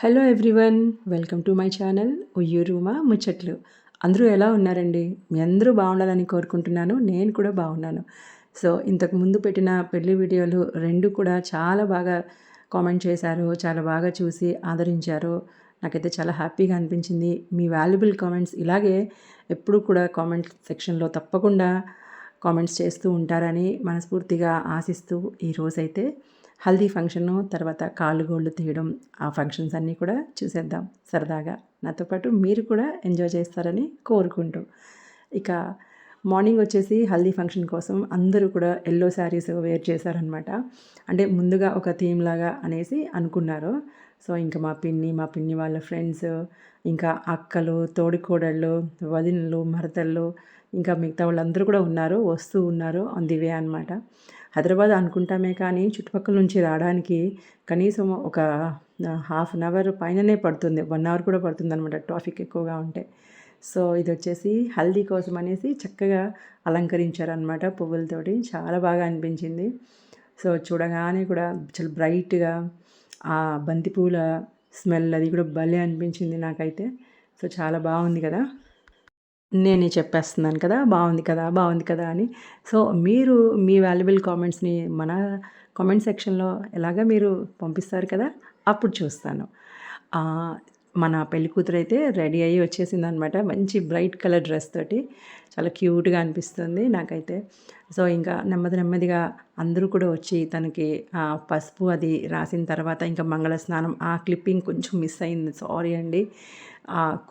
Hello everyone welcome to my channel ఉయ్యూరుమా ముచ్చట్లు అందరూ ఎలా ఉన్నారండి? మీ అందరూ బాగుండాలని కోరుకుంటున్నాను నేను కూడా బాగున్నాను. సో ఇంతకు ముందు పెట్టిన పెళ్ళి వీడియోలు రెండు కూడా చాలా బాగా కామెంట్ చేశారు చాలా బాగా చూసి ఆదరించారు. నాకైతే చాలా హ్యాపీగా అనిపించింది. మీ వాల్యుబుల్ కామెంట్స్ ఇలాగే ఎప్పుడూ కూడా కామెంట్ సెక్షన్లో తప్పకుండా కామెంట్స్ చేస్తూ ఉంటారని మనస్ఫూర్తిగా ఆశిస్తూ ఈరోజైతే హల్దీ ఫంక్షను తర్వాత కాళ్ళు గోళ్ళు తీయడం ఆ ఫంక్షన్స్ అన్నీ కూడా చూసేద్దాం సరదాగా. నాతో పాటు మీరు కూడా ఎంజాయ్ చేస్తారని కోరుకుంటూ. ఇక మార్నింగ్ వచ్చేసి హల్దీ ఫంక్షన్ కోసం అందరూ కూడా ఎల్లో శారీస్ వేర్ చేశారనమాట అంటే ముందుగా ఒక థీమ్ లాగా అనేసి అనుకున్నారు. సో ఇంకా మా పిన్ని మా పిన్ని వాళ్ళ ఫ్రెండ్స్ ఇంకా అక్కలు తోడికోడళ్ళు వదినలు మరతళ్ళు ఇంకా మిగతా వాళ్ళందరూ కూడా ఉన్నారు వస్తూ ఉన్నారు ఆన్ ది వే అనమాట హైదరాబాద్ అనుకుంటామే కానీ చుట్టుపక్కల నుంచి రావడానికి కనీసం ఒక హాఫ్ అన్ అవర్ పైననే పడుతుంది. వన్ అవర్ కూడా పడుతుంది అనమాట ట్రాఫిక్ ఎక్కువగా ఉంటే. సో ఇది వచ్చేసి హల్దీ కోసం అనేసి చక్కగా అలంకరించారనమాట పువ్వులతోటి. చాలా బాగా అనిపించింది. సో చూడగానే కూడా చాలా బ్రైట్గా ఆ బంతిపూల స్మెల్ అది కూడా భలే అనిపించింది నాకైతే. సో చాలా బాగుంది కదా. నేనే చెప్పేస్తున్నాను కదా బాగుంది కదా బాగుంది కదా అని. సో మీరు మీ వాల్యుబుల్ కామెంట్స్ని మన కామెంట్ సెక్షన్లో ఎలాగ మీరు పంపిస్తారు కదా అప్పుడు చూస్తాను. మన పెళ్ళి కూతురు అయితే రెడీ అయ్యి వచ్చేసింది అనమాట మంచి బ్రైట్ కలర్ డ్రెస్ తోటి. చాలా క్యూట్గా అనిపిస్తుంది నాకైతే. సో ఇంకా నెమ్మది నెమ్మదిగా అందరూ కూడా వచ్చి తనకి పసుపు అది రాసిన తర్వాత ఇంకా మంగళ స్నానం ఆ క్లిప్పింగ్ కొంచెం మిస్ అయింది. సారీ అండి.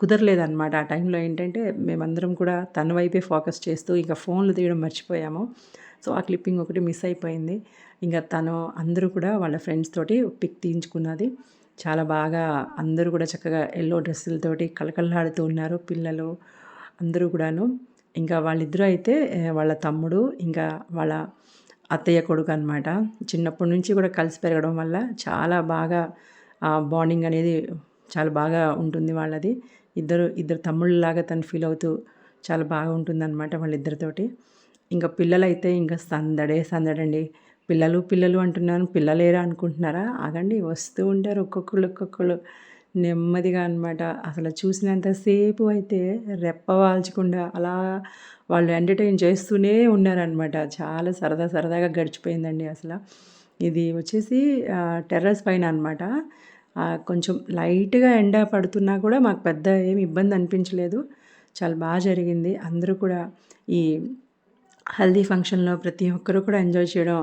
కుదరలేదన్నమాట. ఆ టైంలో ఏంటంటే మేమందరం కూడా తన వైపే ఫోకస్ చేస్తూ ఇంకా ఫోన్లు తీయడం మర్చిపోయాము. సో ఆ క్లిప్పింగ్ ఒకటి మిస్ అయిపోయింది. ఇంకా తను అందరూ కూడా వాళ్ళ ఫ్రెండ్స్ తోటి పిక్ తీయించుకున్నది. చాలా బాగా అందరూ కూడా చక్కగా ఎల్లో డ్రెస్సులతోటి కలకల్లాడుతూ ఉన్నారు పిల్లలు అందరూ కూడాను. ఇంకా వాళ్ళిద్దరూ అయితే వాళ్ళ తమ్ముడు ఇంకా వాళ్ళ అత్తయ్య కొడుకు అనమాట చిన్నప్పటి నుంచి కూడా కలిసి పెరగడం వల్ల చాలా బాగా బాండింగ్ అనేది చాలా బాగా ఉంటుంది వాళ్ళది. ఇద్దరు ఇద్దరు తమ్ముళ్ళలాగా తను ఫీల్ అవుతూ చాలా బాగా ఉంటుందన్నమాట వాళ్ళిద్దరితోటి. ఇంకా పిల్లలైతే ఇంకా సందడే సందడండి. పిల్లలు పిల్లలు అంటున్నాను పిల్లలేరా అనుకుంటున్నారా? ఆగండి వస్తూ ఉంటారు ఒక్కొక్కళ్ళు ఒక్కొక్కళ్ళు. నెమ్మదిగా అనమాట అసలు చూసినంతసేపు అయితే రెప్పవాల్చకుండా అలా వాళ్ళు ఎంటర్టైన్ చేస్తూనే ఉన్నారనమాట చాలా సరదా సరదాగా గడిచిపోయిందండి అసలు. ఇది వచ్చేసి టెర్రస్ పైన అనమాట కొంచెం లైట్గా ఎండ పడుతున్నా కూడా మాకు పెద్ద ఏమి ఇబ్బంది అనిపించలేదు. చాలా బాగా జరిగింది. అందరూ కూడా ఈ హల్దీ ఫంక్షన్లో ప్రతి ఒక్కరూ కూడా ఎంజాయ్ చేయడం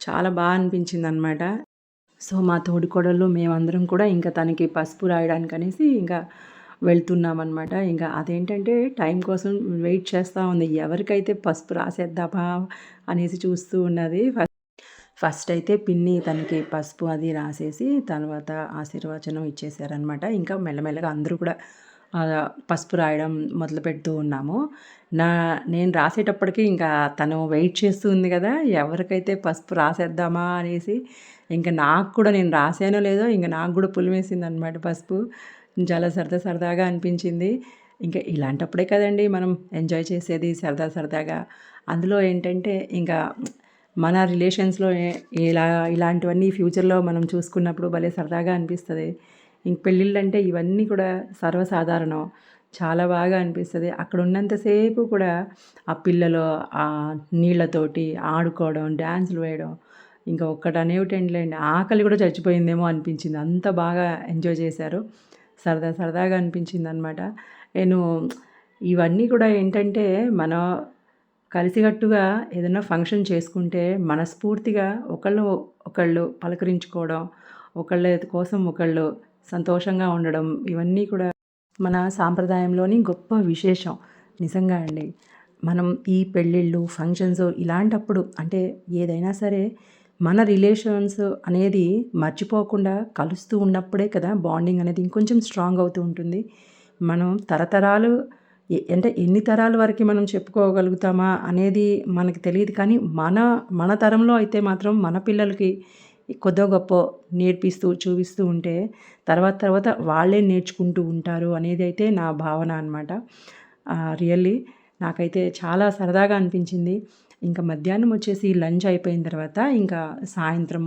చాలా బాగా అనిపించింది అనమాట సో మా తోడికోడళ్ళు మేమందరం కూడా ఇంకా తనకి పసుపు రాయడానికి అనేసి ఇంకా వెళ్తున్నామన్నమాట. ఇంకా అదేంటంటే టైం కోసం వెయిట్ చేస్తూ ఉంది. ఎవరికైతే పసుపు రాసేద్దామా అనేసి చూస్తూ ఉన్నది. ఫస్ట్ అయితే పిన్ని తనకి పసుపు అది రాసేసి తర్వాత ఆశీర్వచనం ఇచ్చేసారనమాట ఇంకా మెల్లమెల్లగా అందరూ కూడా పసుపు రాయడం మొదలు పెడుతూ ఉన్నాము. నా నేను రాసేటప్పటికి ఇంకా తను వెయిట్ చేస్తూ ఉంది కదా ఎవరికైతే పసుపు రాసేద్దామా అనేసి ఇంకా నాకు కూడా నేను రాసానో లేదో ఇంకా నాకు కూడా పులిమేసింది అనమాట పసుపు. చాలా సరదా సరదాగా అనిపించింది. ఇంకా ఇలాంటప్పుడే కదండి మనం ఎంజాయ్ చేసేది సరదా సరదాగా. అందులో ఏంటంటే ఇంకా మన రిలేషన్స్లో ఇలా ఇలాంటివన్నీ ఫ్యూచర్లో మనం చూసుకున్నప్పుడు భలే సరదాగా అనిపిస్తుంది. ఇంక పెళ్ళిళ్ళు అంటే ఇవన్నీ కూడా సర్వసాధారణం. చాలా బాగా అనిపిస్తుంది. అక్కడ ఉన్నంతసేపు కూడా ఆ పిల్లలు ఆ నీళ్ళతోటి ఆడుకోవడం డ్యాన్సులు వేయడం ఇంకా ఒక్కటి అనేవిటండిలేండి ఆకలి కూడా చచ్చిపోయిందేమో అనిపించింది. అంత బాగా ఎంజాయ్ చేశారు. సరదా సరదాగా అనిపించింది అనమాట నేను ఇవన్నీ కూడా ఏంటంటే మన కలిసికట్టుగా ఏదైనా ఫంక్షన్ చేసుకుంటే మనస్ఫూర్తిగా ఒకళ్ళు ఒకళ్ళు పలకరించుకోవడం ఒకళ్ళ కోసం ఒకళ్ళు సంతోషంగా ఉండడం ఇవన్నీ కూడా మన సాంప్రదాయంలోని గొప్ప విశేషం. నిజంగా అండి. మనం ఈ పెళ్ళిళ్ళు ఫంక్షన్స్ ఇలాంటప్పుడు అంటే ఏదైనా సరే మన రిలేషన్స్ అనేది మర్చిపోకుండా కలుస్తూ ఉన్నప్పుడే కదా బాండింగ్ అనేది ఇంకొంచెం స్ట్రాంగ్ అవుతూ ఉంటుంది. మనం తరతరాలు అంటే ఎన్ని తరాల వరకు మనం చెప్పుకోగలుగుతామా అనేది మనకి తెలియదు. కానీ మన మన తరంలో అయితే మాత్రం మన పిల్లలకి కొద్దో గొప్ప నేర్పిస్తూ చూపిస్తూ ఉంటే తర్వాత తర్వాత వాళ్ళే నేర్చుకుంటూ ఉంటారు అనేది అయితే నా భావన అనమాట రియల్లీ నాకైతే చాలా సరదాగా అనిపించింది. ఇంకా మధ్యాహ్నం వచ్చేసి లంచ్ అయిపోయిన తర్వాత ఇంకా సాయంత్రం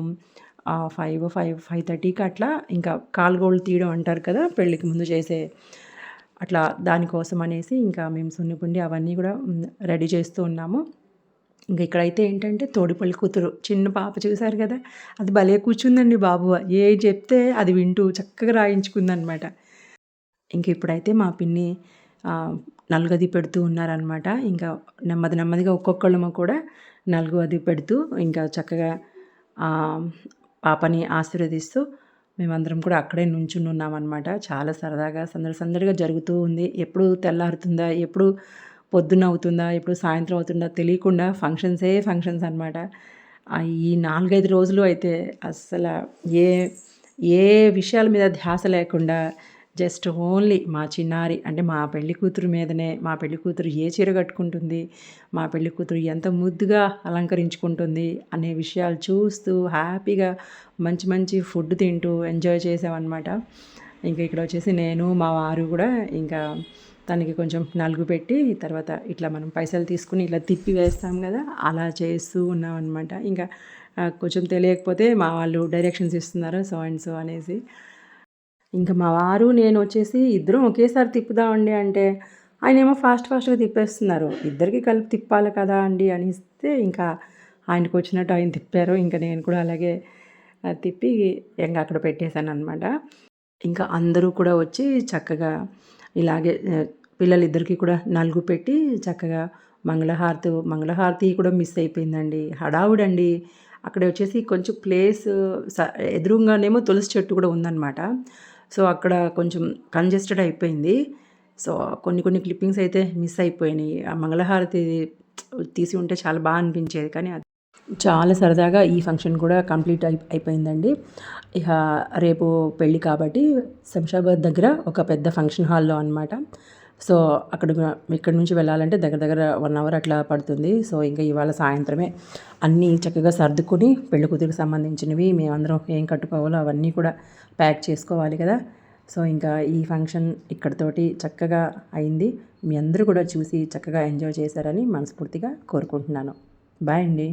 ఫైవ్ ఫైవ్ ఫైవ్ థర్టీకి అట్లా ఇంకా కాలుగోళ్ళు తీయడం అంటారు కదా పెళ్ళికి ముందు చేసే అట్లా దానికోసం అనేసి ఇంకా మేము సున్నిపిండి అవన్నీ కూడా రెడీ చేస్తూ ఉన్నాము. ఇంకా ఇక్కడైతే ఏంటంటే తోడిపల్లి కూతురు. చిన్న పాప చూశారు కదా? అది భలే కూర్చుందండి బాబు. ఏ చెప్తే అది వింటూ చక్కగా రాయించుకుందనమాట. ఇంక ఇప్పుడైతే మా పిన్ని నలుగది పెడుతూ ఉన్నారనమాట. ఇంకా నెమ్మది నెమ్మదిగా ఒక్కొక్కళ్ళము కూడా నలుగు అది పెడుతూ ఇంకా చక్కగా పాపని ఆశీర్వదిస్తూ మేమందరం కూడా అక్కడే నుంచుని ఉన్నామన్నమాట చాలా సరదాగా సందడి సందడిగా జరుగుతూ ఉంది. ఎప్పుడు తెల్లారుతుందా ఎప్పుడు పొద్దున్న అవుతుందా ఎప్పుడు సాయంత్రం అవుతుందా తెలియకుండా ఫంక్షన్సే ఫంక్షన్స్ అనమాట ఈ నాలుగైదు రోజులు అయితే అస్సలు ఏ ఏ విషయాల మీద ధ్యాస లేకుండా జస్ట్ ఓన్లీ మా చిన్నారి అంటే మా పెళ్ళి కూతురు మీదనే మా పెళ్ళి కూతురు ఏ చీర కట్టుకుంటుంది మా పెళ్ళి కూతురు ఎంత ముద్దుగా అలంకరించుకుంటుంది అనే విషయాలు చూస్తూ హ్యాపీగా మంచి మంచి ఫుడ్ తింటూ ఎంజాయ్ చేసామన్నమాట. ఇంకా ఇక్కడ వచ్చేసి నేను మా వారు కూడా ఇంకా తనకి కొంచెం నలుగు పెట్టి తర్వాత ఇట్లా మనం పైసలు తీసుకుని ఇట్లా తిప్పి వేస్తాం కదా అలా చేస్తూ ఉన్నాం అనమాట ఇంకా కొంచెం తెలియకపోతే మా వాళ్ళు డైరెక్షన్స్ ఇస్తున్నారు సో అండ్ సో అనేసి. ఇంకా మా వారు నేను వచ్చేసి ఇద్దరం ఒకేసారి తిప్పుదామండి అంటే ఆయన ఏమో ఫాస్ట్ ఫాస్ట్గా తిప్పేస్తున్నారు. ఇద్దరికి కలిపి తిప్పాలి కదా అండి అని ఇస్తే ఇంకా ఆయనకు వచ్చినట్టు ఆయన తిప్పారు. ఇంకా నేను కూడా అలాగే తిప్పి ఇంకా అక్కడ పెట్టేశాను అనమాట ఇంకా అందరూ కూడా వచ్చి చక్కగా ఇలాగే పిల్లలిద్దరికీ కూడా నలుగు పెట్టి చక్కగా మంగళహారతి మంగళహారతి కూడా మిస్ అయిపోయిందండి. హడావుడండి. అక్కడ వచ్చేసి కొంచెం ప్లేస్ ఎదురుగానేమో తులసి చెట్టు కూడా ఉందన్నమాట. సో అక్కడ కొంచెం కంజెస్టెడ్ అయిపోయింది. సో కొన్ని కొన్ని క్లిప్పింగ్స్ అయితే మిస్ అయిపోయినాయి. ఆ మంగళహారతి తీసి ఉంటే చాలా బాగా అనిపించేది కానీ అది చాలా సరదాగా ఈ ఫంక్షన్ కూడా కంప్లీట్ అయి అయిపోయిందండి. ఇక రేపు పెళ్ళి కాబట్టి శంషాబాద్ దగ్గర ఒక పెద్ద ఫంక్షన్ హాల్లో అనమాట సో అక్కడ ఇక్కడ నుంచి వెళ్ళాలంటే దగ్గర దగ్గర వన్ అవర్ అట్లా పడుతుంది. సో ఇంకా ఇవాళ సాయంత్రమే అన్నీ చక్కగా సర్దుకుని పెళ్ళి కూతురికి సంబంధించినవి మేమందరం ఏం కట్టుకోవాలో అవన్నీ కూడా ప్యాక్ చేసుకోవాలి కదా. సో ఇంకా ఈ ఫంక్షన్ ఇక్కడతోటి చక్కగా అయింది. మీ అందరూ కూడా చూసి చక్కగా ఎంజాయ్ చేశారని మనస్ఫూర్తిగా కోరుకుంటున్నాను. బాయ్ అండి.